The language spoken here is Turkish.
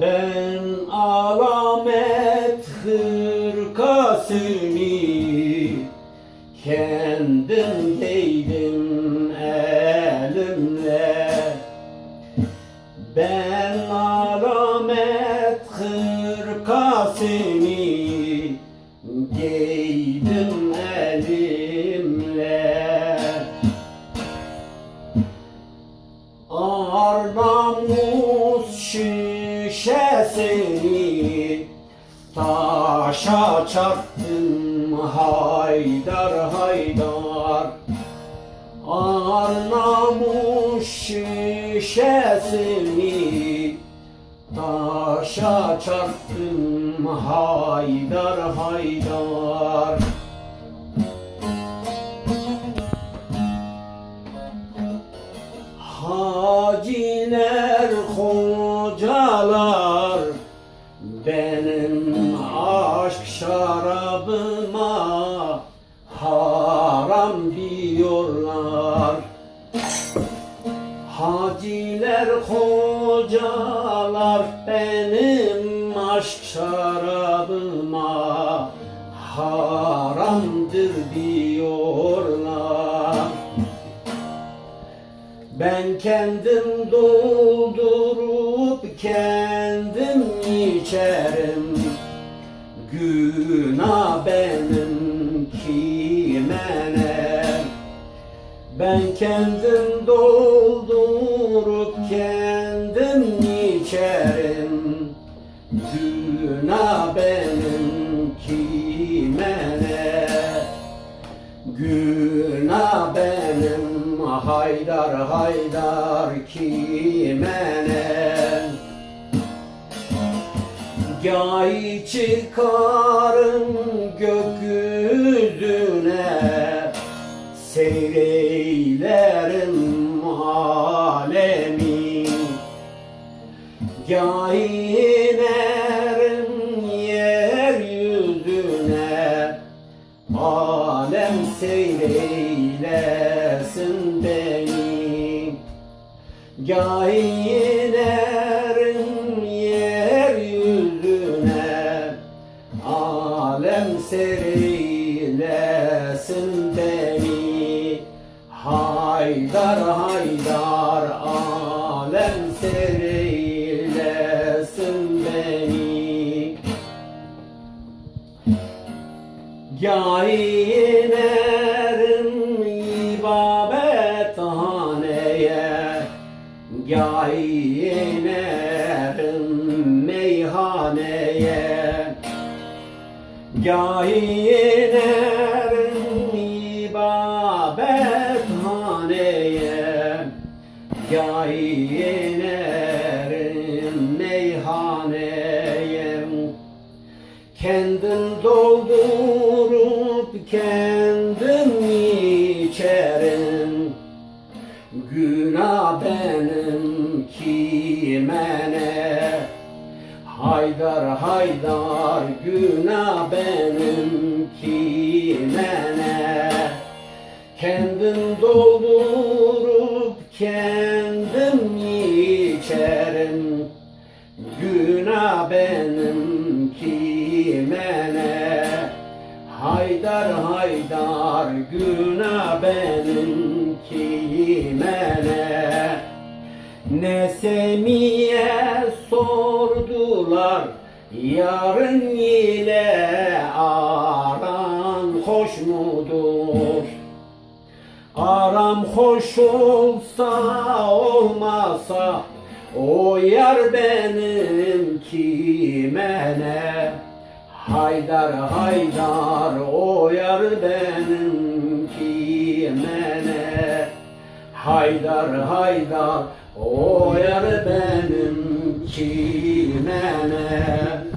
Ben alamet hırkasını kendim giydim elimle. Ben alamet hırkasını şişesini Taşa çarptım haydar haydar. Arnamus şişesini Taşa çarptım haydar haydar Haciler, hocalar benim aşk şarabıma haramdır diyorlar. Ben kendim doldurup kendim içerim Günah benim kime ne Ben kendim içerim Günah benim kime ne Günah benim haydar haydar kime ne Gay çıkarın gökyüzüne Gay inerim yeryüzüne Alem seyreylesin beni. Gah inerim yeryüzüne Alem seyreylesin beni. Haydar haydar Gâinerim ibadethaneye. Gâinerim meyhaneye. Gâinerim içerim Günah benim kime Haydar haydar günah benim kime Kendim doldurup kendim Haydar haydar günah benim kime ne Semiye sordular Yarın ile aran hoş mudur? Aram hoş olsa olmasa O yar benim kime ne Haydar haydar o yar benim kime ne Haydar haydar o yar benim kime ne